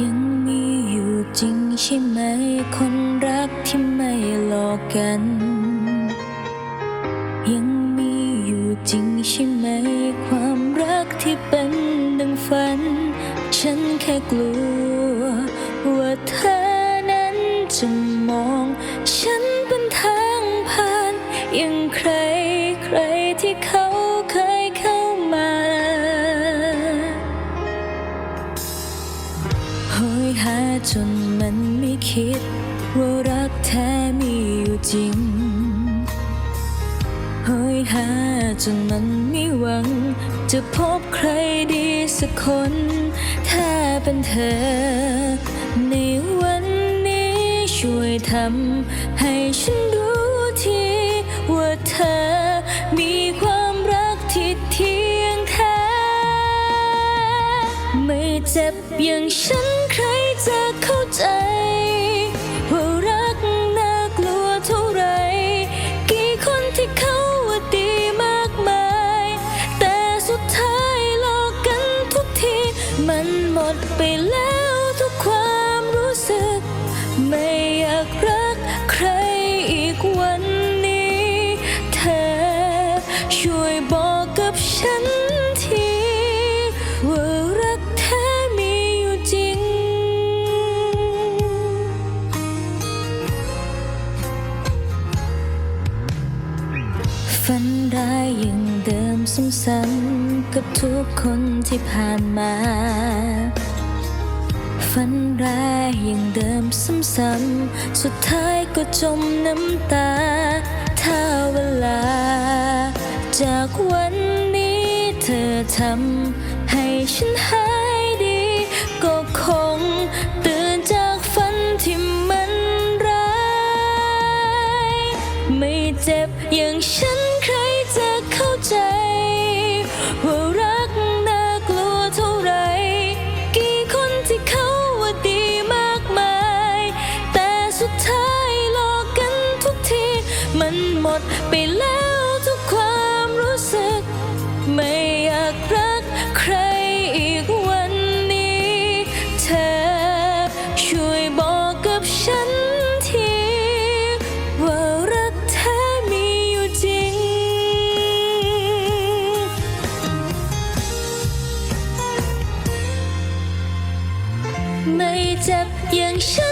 ยังมีอยู่จริงใช่ไหม คนรักที่ไม่หลอกกัน ยังมีอยู่จริงใช่ไหม ความรักที่เป็นดังฝัน ฉันแค่กลัว ว่าเธอนั้นจะมอง ฉันเป็นทางผ่านอย่างใคร หยหาจนมันไม่คิด ว่ารักแท้มีอยู่จริงโหยหาจนมันไม่หวัง จะพบใครดีสักคน ถ้าเป็นเธอ ในวันนี้ช่วยทำให้ฉันรู้ทีว่าเธอมีความรักที่เที่ยงแท้ ไม่เจ็บอย่างฉัน ดไปแล้วทุกความรู้สึก ไม่อยากรักใครอีกวันนี้ เธอช่วยบอกกับฉันทีว่ารักแท้มีอยู่จริง ฝันร้ายอย่างเดิมซ้ำๆกับทุกคนที่ผ่านมา ฝันร้ายอย่างเดิมซ้ำๆสุดท้ายก็จมน้ำตา ถ้าเวลา จากวันนี้เธอทำให้ฉันหา ไปแล้วทุกความรู้สึก ไม่อยากรักใครอีกวันนี้ เธอช่วยบอกกับฉันที ว่ารักแท้มีอยู่จริง ไม่เจ็บอย่างฉัน